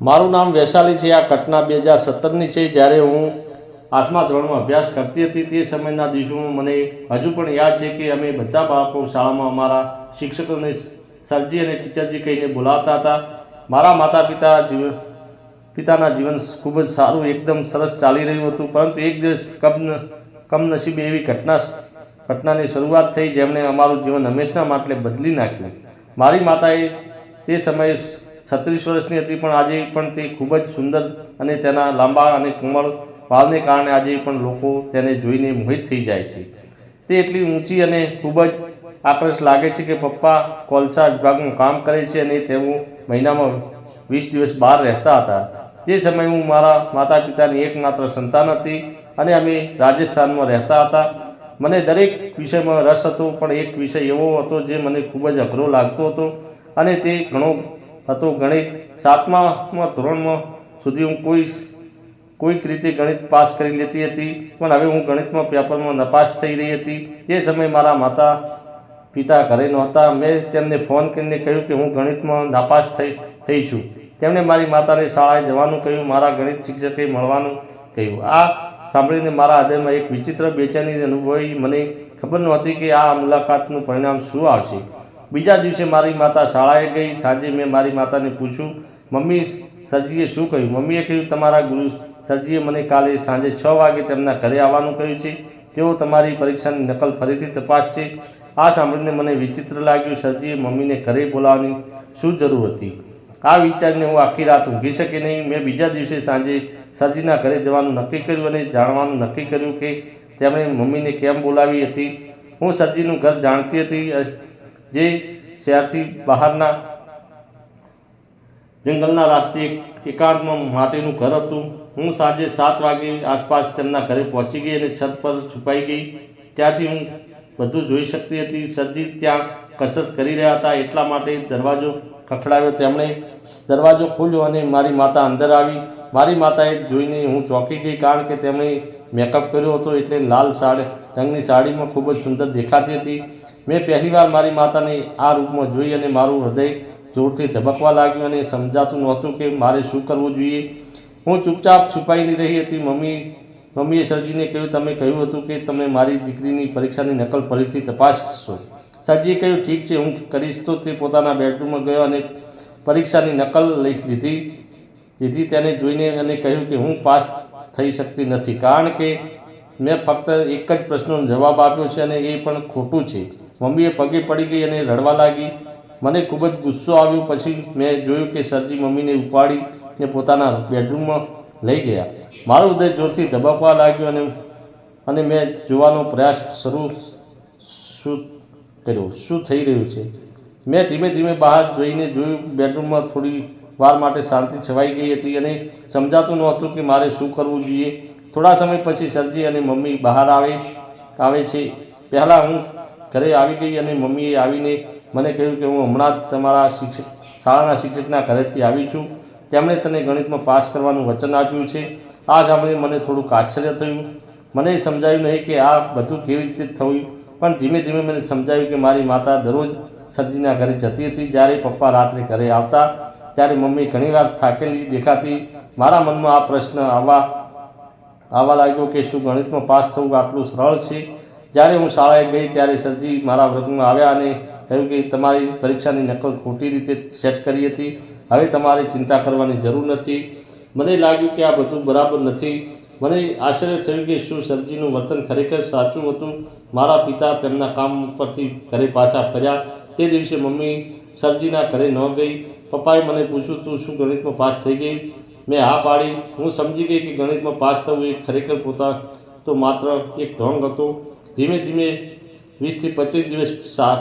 મારું નામ વૈશાલી છે, આ ઘટના બે હજાર સત્તરની છે. જ્યારે હું આઠમા ધોરણમાં અભ્યાસ કરતી હતી તે સમયના દિવસોમાં મને હજુ પણ યાદ છે કે અમે બધા બાળકો શાળામાં અમારા શિક્ષકોને સરજી અને ટીચરજી કહીને બોલાવતા હતા. મારા માતા પિતા જીવન પિતાના જીવન ખૂબ જ સારું, એકદમ સરસ ચાલી રહ્યું હતું. પરંતુ એક દિવસ કમન કમનસીબે એવી ઘટના ઘટનાની શરૂઆત થઈ, જેમણે અમારું જીવન હંમેશના માટે બદલી નાખ્યું. મારી માતાએ તે સમયે છત્રીસ વર્ષની હતી, પણ આજે પણ તે ખૂબ જ સુંદર અને તેના લાંબા અને કોમળ વાળને કારણે આજે પણ લોકો તેને જોઈને મોહિત થઈ જાય છે. તે એટલી ઊંચી અને ખૂબ જ આકર્ષ લાગે છે કે પપ્પા કોલસા વિભાગનું કામ કરે છે અને તેઓ મહિનામાં વીસ દિવસ બહાર રહેતા હતા. તે સમયે હું મારા માતા પિતાની એકમાત્ર સંતાન હતી અને અમે રાજસ્થાનમાં રહેતા હતા. મને દરેક વિષયમાં રસ હતો, પણ એક વિષય એવો હતો જે મને ખૂબ જ અઘરો લાગતો હતો અને તે ઘણો હતો ગણિત સાતમા ધોરણમાં સુધી હું કોઈ કોઈક રીતે ગણિત પાસ કરી લેતી હતી. પણ હવે હું ગણિતમાં પેપરમાં નપાસ થઈ રહી હતી. તે સમયે મારા માતા, પિતા ઘરે નહોતા. મેં તેમને ફોન કરીને કહ્યું કે હું ગણિતમાં નાપાસ થઈ થઈ છું. તેમણે મારી માતાને શાળાએ જવાનું કહ્યું. મારા ગણિત શિક્ષકે મળવાનું કહ્યું. આ સાંભળીને મારા હૃદયમાં એક વિચિત્ર બેચેની અનુભવી મને ખબર નહોતી કે આ મુલાકાતનું પરિણામ શું આવશે. બીજા દિવસે મારી માતા શાળાએ ગઈ. સાંજે મેં મારી માતાને પૂછ્યું, મમ્મી, સરજીએ શું કહ્યું? મમ્મીએ કહ્યું, તમારા ગુરુ સરજીએ મને કાલે સાંજે છ વાગે તેમના ઘરે આવવાનું કહ્યું છે. તેઓ તમારી પરીક્ષાની નકલ ફરીથી તપાસશે. આ સાંભળીને મને વિચિત્ર લાગ્યું. સરજીએ મમ્મીને ઘરે બોલાવવાની શું જરૂર હતી? આ વિચારને હું આખી રાત ઊંઘી શકી નહીં. મેં બીજા દિવસે સાંજે સરજીના ઘરે જવાનું નક્કી કર્યું અને જાણવાનું નક્કી કર્યું કે તેમણે મમ્મીને કેમ બોલાવી હતી. હું સરજીનું ઘર જાણતી હતી. જે શહેરથી બહારના જંગલના રાસ્તે એક એકાંતમાં માટેનું ઘર હતું. હું સાંજે સાત વાગે આસપાસ તેમના ઘરે પહોંચી ગઈ અને છત પર છુપાઈ ગઈ. ત્યાંથી હું બધું જોઈ શકતી હતી. સરજી ત્યાં કસરત કરી રહ્યા હતા. એટલા માટે દરવાજો ખખડાવ્યો. તેમણે દરવાજો ખોલ્યો અને મારી માતા અંદર આવી. મારી માતાએ જોઈને હું ચોંકી ગઈ કારણ કે તેમણે મેકઅપ કર્યો હતો એટલે લાલ સાડી, રંગની સાડીમાં ખૂબ જ સુંદર દેખાતી હતી. મેં પહેલીવાર મારી માતાને આ રૂપમાં જોઈ અને મારું હૃદય જોરથી ધબકવા લાગ્યું અને સમજાતું નહોતું કે મારે શું કરવું જોઈએ. હું ચૂપચાપ છુપાઈને રહી હતી. મમ્મી, મમ્મીએ સરજીને કહ્યું, તમે કહ્યું હતું કે તમે મારી દીકરીની પરીક્ષાની નકલ ફરીથી તપાસશો. સરજીએ કહ્યું, ઠીક છે, હું કરીશ. તો તે પોતાના બેડરૂમમાં ગયો અને પરીક્ષાની નકલ લઈ લીધી. લીધી તેને જોઈને અને કહ્યું કે હું પાસ થઈ શકતી નથી. કારણ કે મેં ફક્ત એક જ પ્રશ્નનો જવાબ આપ્યો છે અને એ પણ ખોટું છે. મમ્મીએ પગે પડી ગઈ અને રડવા લાગી. મને ખૂબ જ ગુસ્સો આવ્યો. પછી મેં જોયું કે સરજી મમ્મીને ઉપાડીને પોતાના બેડરૂમમાં લઈ ગયા. મારું હૃદય જોરથી ધબકવા લાગ્યું અને અને મેં જોવાનો પ્રયાસ શરૂ શું કર્યો? શું થઈ રહ્યું છે? મેં ધીમે ધીમે બહાર જોઈને જોયું, બેડરૂમમાં થોડી વાર માટે શાંતિ છવાઈ ગઈ હતી અને સમજાતું નહોતું કે મારે શું કરવું જોઈએ. થોડા સમય પછી સરજી અને મમ્મી બહાર આવે આવે છે. પહેલાં હું ઘરે આવી ગઈ અને મમ્મીએ આવીને મને કહ્યું કે હું હમણાં જ તમારા શિક્ષક શાળાના શિક્ષકના ઘરેથી આવી છું. તેમણે તને ગણિતમાં પાસ કરવાનું વચન આપ્યું છે. આ સાંભળીને મને થોડુંક આશ્ચર્ય થયું. મને સમજાયું નહીં કે આ બધું કેવી રીતે થયું, પણ ધીમે ધીમે મને સમજાયું કે મારી માતા દરરોજ સરજીના ઘરે જતી હતી. જ્યારે પપ્પા રાત્રે ઘરે આવતા ત્યારે મમ્મી ઘણીવાર થાકેલી દેખાતી. મારા મનમાં આ પ્રશ્ન આવવા આવવા લાગ્યો કે શું ગણિતમાં પાસ થવું આટલું સરળ છે? જ્યારે હું શાળાએ ગઈ ત્યારે સરજી મારા વર્ગમાં આવ્યા અને કહ્યું કે તમારી પરીક્ષાની નકલ ખોટી રીતે સેટ કરી હતી. હવે તમારે ચિંતા કરવાની જરૂર નથી. મને લાગ્યું કે આ બધું બરાબર નથી. મને આશ્ચર્ય થયું કે શું સબજીનું વર્તન ખરેખર સાચું હતું? મારા પિતા તેમના કામ પરથી ઘરે પાછા ફર્યા. તે દિવસે મમ્મી સબજીના ઘરે ન ગઈ. પપ્પાએ મને પૂછ્યું, તું શું ગણિતમાં પાસ થઈ ગઈ? મેં હા પાડી. હું સમજી ગઈ કે ગણિતમાં પાસ થવું એ ખરેખર પોતા તો માત્ર એક ઢોંગ હતો. ધીમે ધીમે વીસથી પચીસ દિવસ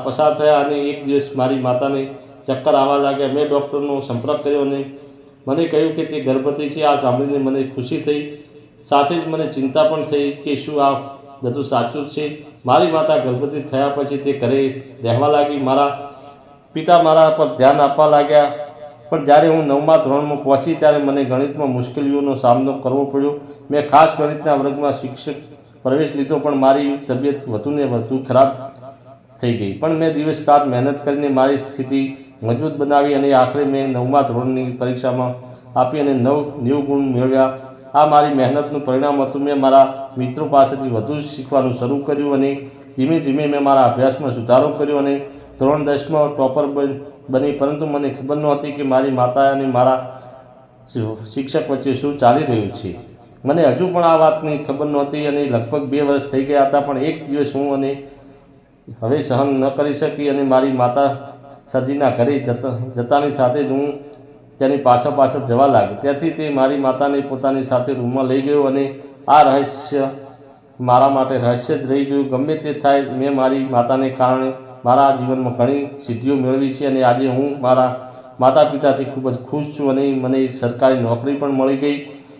પસાર થયા અને એક દિવસ મારી માતાને ચક્કર આવવા લાગ્યા. મેં ડૉક્ટરનો સંપર્ક કર્યો અને મને કહ્યું કે તે ગર્ભવતી છે. આ સાંભળીને મને ખુશી થઈ. સાથે જ મને ચિંતા પણ થઈ કે શું આ બધું સાચું છે? મારી માતા ગર્ભવતી થયા પછી તે ઘરે રહેવા લાગી. મારા પિતા મારા પર ધ્યાન આપવા લાગ્યા. પણ જ્યારે હું નવમા ધોરણમાં પહોંચી ત્યારે મને ગણિતમાં મુશ્કેલીઓનો સામનો કરવો પડ્યો. મેં ખાસ ગણિતના વર્ગમાં શિક્ષક પ્રવેશ લીધો, પણ મારી તબિયત વધુને વધુ ખરાબ થઈ ગઈ. પણ મેં દિવસ રાત મહેનત કરીને મારી સ્થિતિ મજબૂત બનાવી અને આખરે મેં નવમા ધોરણની પરીક્ષામાં આપી અને નવ નેવું ગુણ મેળવ્યા. આ મારી મહેનતનું પરિણામ હતું. મેં મારા મિત્રો પાસેથી વધુ શીખવાનું શરૂ કર્યું અને ધીમે ધીમે મેં મારા અભ્યાસમાં સુધારો કર્યો અને ધોરણ દસમાં ટોપર બન- પરંતુ મને ખબર નહોતી કે મારી માતા અને મારા શિક્ષક વચ્ચે શું ચાલી રહ્યું છે. મને હજુ પણ આ વાતની ખબર નહોતી અને લગભગ બે વર્ષ થઈ ગયા હતા. પણ એક દિવસ હું અને હવે સહન ન કરી શકી અને મારી માતા સજીના ઘરે જતા, જતાની સાથે જ હું તેની પાછળ પાછળ જવા લાગ્યો. ત્યાંથી તે મારી માતાને પોતાની સાથે રૂમમાં લઈ ગયો અને આ રહસ્ય મારા માટે રહસ્ય જ રહી ગયું. ગમે તે થાય, મેં મારી માતાને કારણે મારા જીવનમાં ઘણી સિદ્ધિઓ મેળવી છે અને આજે હું મારા માતા પિતાથી ખૂબ જ ખુશ છું અને મને સરકારી નોકરી પણ મળી ગઈ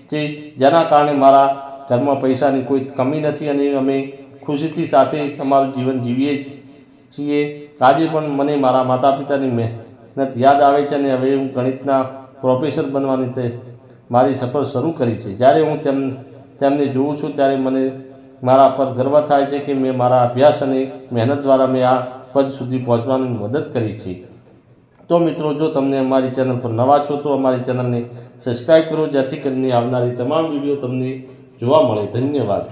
છે, જેના કારણે મારા ઘરમાં પૈસાની કોઈ કમી નથી અને અમે ખુશીથી સાથે અમારું જીવન જીવીએ છીએ. આજે પણ મને મારા માતા પિતાની મહેનત યાદ આવે છે અને હવે હું ગણિતના પ્રોફેસર બનવાની તે મારી સફર શરૂ કરી છે. જ્યારે હું તેમ, તેમને જોઉં છું ત્યારે મને મારા પર ગર્વ થાય છે કે મેં મારા અભ્યાસ અને મહેનત દ્વારા મેં આ પદ સુધી પહોંચવાની મદદ કરી છે. તો મિત્રો, જો તમને અમારી ચેનલ પર નવા છો, તો અમારી ચેનલને સબસ્ક્રાઈબ કરો, જેથી કરીને આવનારી તમામ વીડિયો તમને જોવા મળે. ધન્યવાદ.